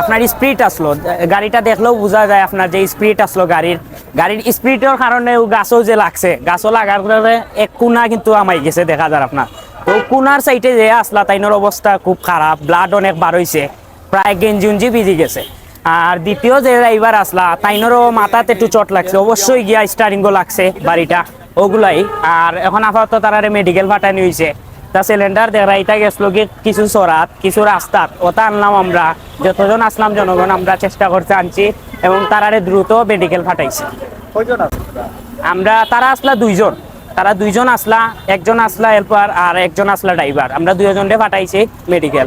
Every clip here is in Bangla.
আপনার স্পিড আসলো। গাড়িটা দেখলেও বোঝা যায় আপনার যে স্পিড আসলো গাড়ির। গাড়ির স্পিডের কারণে গাছও যে লাগছে, গাছও লাগার পরে এক কোনা কিন্তু আমাই গেছে, দেখা যায় আপনার। তো কোনার সাইডে যে আসলা, তাইনোর অবস্থা খুব খারাপ ব্লাড অনেক বার হইছে, প্রায় গেঞ্জি উঞ্জি ভিজি গেছে। আর দ্বিতীয় যে ড্রাইভার আসলা, তাইনোরও মাথাতে একটু চট লাগছে, অবশ্যই গিয়া স্টারিংও লাগছে বাড়িটা, ওগুলাই। আর এখন আপাতত তারারে মেডিকেল পাঠানি হয়েছে তা সিলিন্ডার দেখাইটা গেছিল কি কিছু চরাত কিছু রাস্তাত। ওটা আনলাম আমরা। যতজন আসলাম জনগণ আমরা চেষ্টা করতে আনছি এবং তারারে দ্রুত মেডিকেল আছে আমরা তারা আসলা দুইজন। তারা দুইজন আসলা একজন আসলা হেল্পার আর একজন আসলা ড্রাইভার আমরা দুইজনরে পাঠাইছি মেডিকেল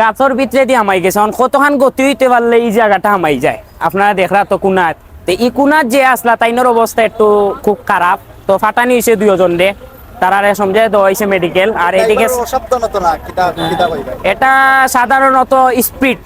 গাছর ভিতরে দিয়ে আমাই গেছে। কতখান গতি হইতে পারলে এই জায়গাটা আমাই যায়? আপনারা দেখরা তো কুনাত তো এই কুনাত যে আসলা তাইনোর অবস্থা একটু খুব খারাপ। তো ফাটানি হয়েছে দুইজন রে তারারে সমঝাই দেওয়া হয়েছে মেডিকেল আর এদিকে অসাবধানতা না কিতা কিতা কইবা? এটা সাধারণত স্পিড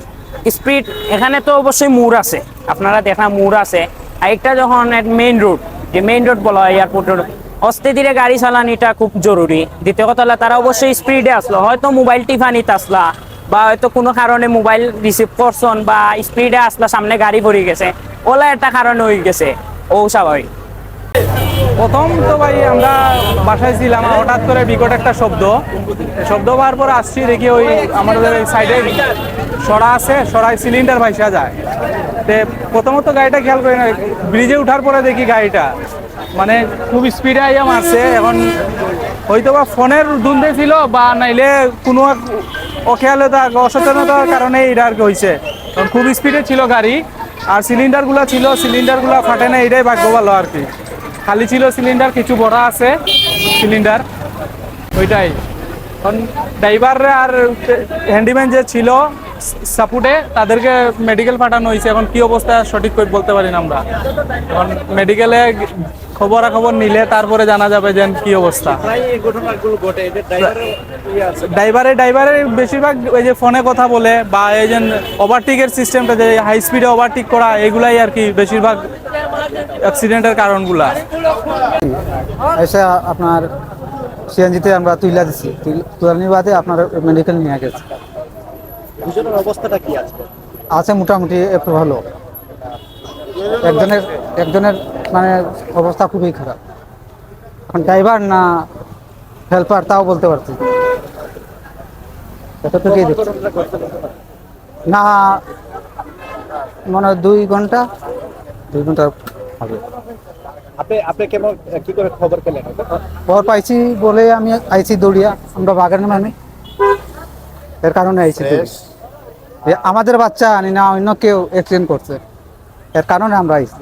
স্পিড এখানে তো অবশ্যই মুর আছে। আপনারা দেখা মুর আছে। আরেকটা যখন মেইন রোড যে মেইন রোড বলা হয় এয়ারপোর্ট রোড অস্তে ধীরে গাড়ি চালানিটা খুব জরুরি। দ্বিতীয় কথা হলো তারা অবশ্যই স্পিডে আসলো। হয়তো মোবাইল টিফানিতে আসলা বা হয়তো কোনো কারণে মোবাইল রিসিভ করছন বা স্পিডে আসলা সামনে গাড়ি পড়ে গেছে। ওলা একটা কারণে হয়ে গেছে। ও স্বাভাবিক। প্রথম তো ভাই আমরা বাসায় ছিলাম হঠাৎ করে বিকট একটা শব্দ। শব্দ হওয়ার পর আসছি, দেখি ওই আমাদের সাইডে সরা আছে সরাই সিলিন্ডার ভাইসা যায়। তে প্রথমত গাড়িটা খেয়াল করি না ব্রিজে ওঠার পরে দেখি গাড়িটা। মানে খুব স্পিডে আইয়া মারছে, এখন হয়তো বা ফোনের দুন্দে ছিল, বা নাইলে কোনো এক অখেয়ালতা, অসচেতনতার কারণে এটা আর কি হয়েছে খুব স্পিডে ছিল গাড়ি, আর সিলিন্ডারগুলো ছিল সিলিন্ডারগুলো ফাটে না এটাই ভাগ্য ভালো আর কি। খালি ছিল সিলিন্ডার কিছু ভরা আছে সিলিন্ডার। ওইটাই। এখন ড্রাইভার আর হ্যান্ডিম্যান যে ছিল সাপোর্টে তাদেরকে মেডিকেল পাঠানো হয়েছে। এখন কি অবস্থা সঠিক করে বলতে পারি না আমরা। এখন মেডিকেলে খবরাখবর নিলে তারপরে জানা যাবে যে কি অবস্থা। ড্রাইভারের ইয়ে ড্রাইভারে ড্রাইভারে বেশিরভাগ ওই যে ফোনে কথা বলে বা এই যে ওভারটেকের সিস্টেমটা যে হাই স্পিডে ওভারটেক করা এগুলাই আর কি বেশিরভাগ অ্যাক্সিডেন্টের কারণগুলা। এসে আপনার সিএনজিতে আমরা তুইলা দিছি। তুলানি বাদে আপনার মেডিকেল নিয়ে গেছে। দুজনের অবস্থাটা কি আছে? আছে মোটামুটি একটু ভালো। একজনের একজনের মানে অবস্থা খুবই খারাপ। এখন ড্রাইভার না হেল্পার তাও বলতে পারছি না। এতটুকুই না। মনে হয় দুই ঘণ্টা দুই ঘণ্টা আপনি আপনি কেমন কি করে খবর পেলেন? খবর পাইছি বলে আমি আইছি দৌড়িয়া। আমরা বাগানের মানে এর কারণে আইছি আমাদের বাচ্চা আনি না অন্য কেউ অ্যাক্সিডেন্ট করছে। এর কারণে আমরা আইছি